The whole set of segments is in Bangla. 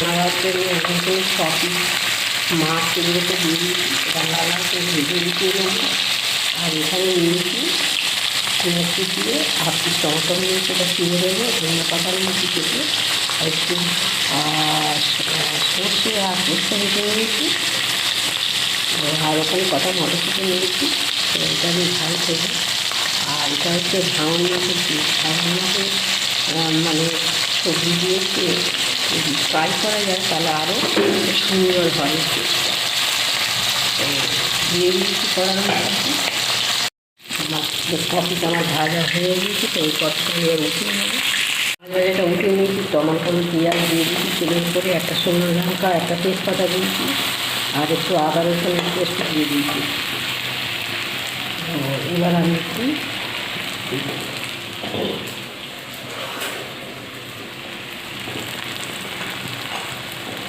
রান্নার জন্য এখানে সবই মাছ এগুলোকে দিয়ে দিয়েছি লাল লাল করে ভেজে দিতে নেব আর এখানে নিয়েছি মেথি দিয়ে হাফ পিস টমেটো নিয়েছি এটা চিড়ে দেবো ধনে পাতা নিয়েছি কেটে আর একটু সর্ষে আর সর্ষে ভেজে নিয়েছি। আর ওখানে কটা মটরশুঁটি নিয়েছি এটা আমি ঝাল করব আর এটা হচ্ছে ঝাউন মাছের পিস ঝাউন মানে সবজি দিয়ে একটু যদি ফ্রাই করা যায় তাহলে আরও সুন্দর হয়। দিয়ে দিয়েছি কপিটা আমার ভাজা হয়ে গিয়েছে, তো ওই কপিটা নিয়ে উঠিয়ে নেব। এটা উঠে নিয়েছি, টমাটো, পেঁয়াজ দিয়ে দিয়েছি, তেলের উপরে একটা শুকনো লঙ্কা, একটা তেজপাতা দিয়েছি, আর একটু আদা রসুনের পেস্ট দিয়ে দিয়েছি। এবার আমি একটু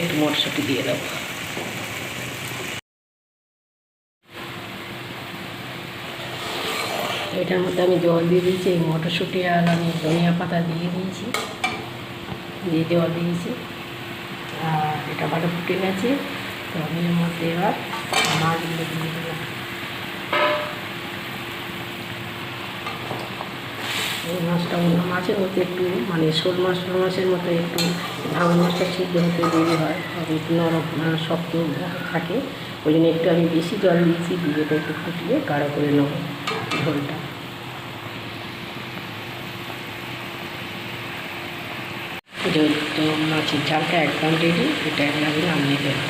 একটু মটরশুঁটি দিয়ে দেব। এটার মধ্যে আমি জল দিয়ে দিয়েছি, এই মটরশুঁটি আর আমি ধনিয়া পাতা দিয়ে দিয়েছি। দিয়ে জল দিয়েছি। আর এটা ভালো ফুটে গেছে তো আমি এর মধ্যে এবার মাছগুলো দিয়ে দিলাম। এই মাছটা অন্য মাছের মতো একটু মানে শোল মাছ মাছের মতো একটু ভাঙন মাছটা সিদ্ধ হতে দেরি হয় একটু নরম শক্ত থাকে। ওই জন্য একটু আমি বেশি জল দিয়েছি, দিয়ে একটু ফুটিয়ে গাঢ় করে নেব ঝোলটা। মাছের ঝালটা একদম রেডি এটা এবার আমি দেবো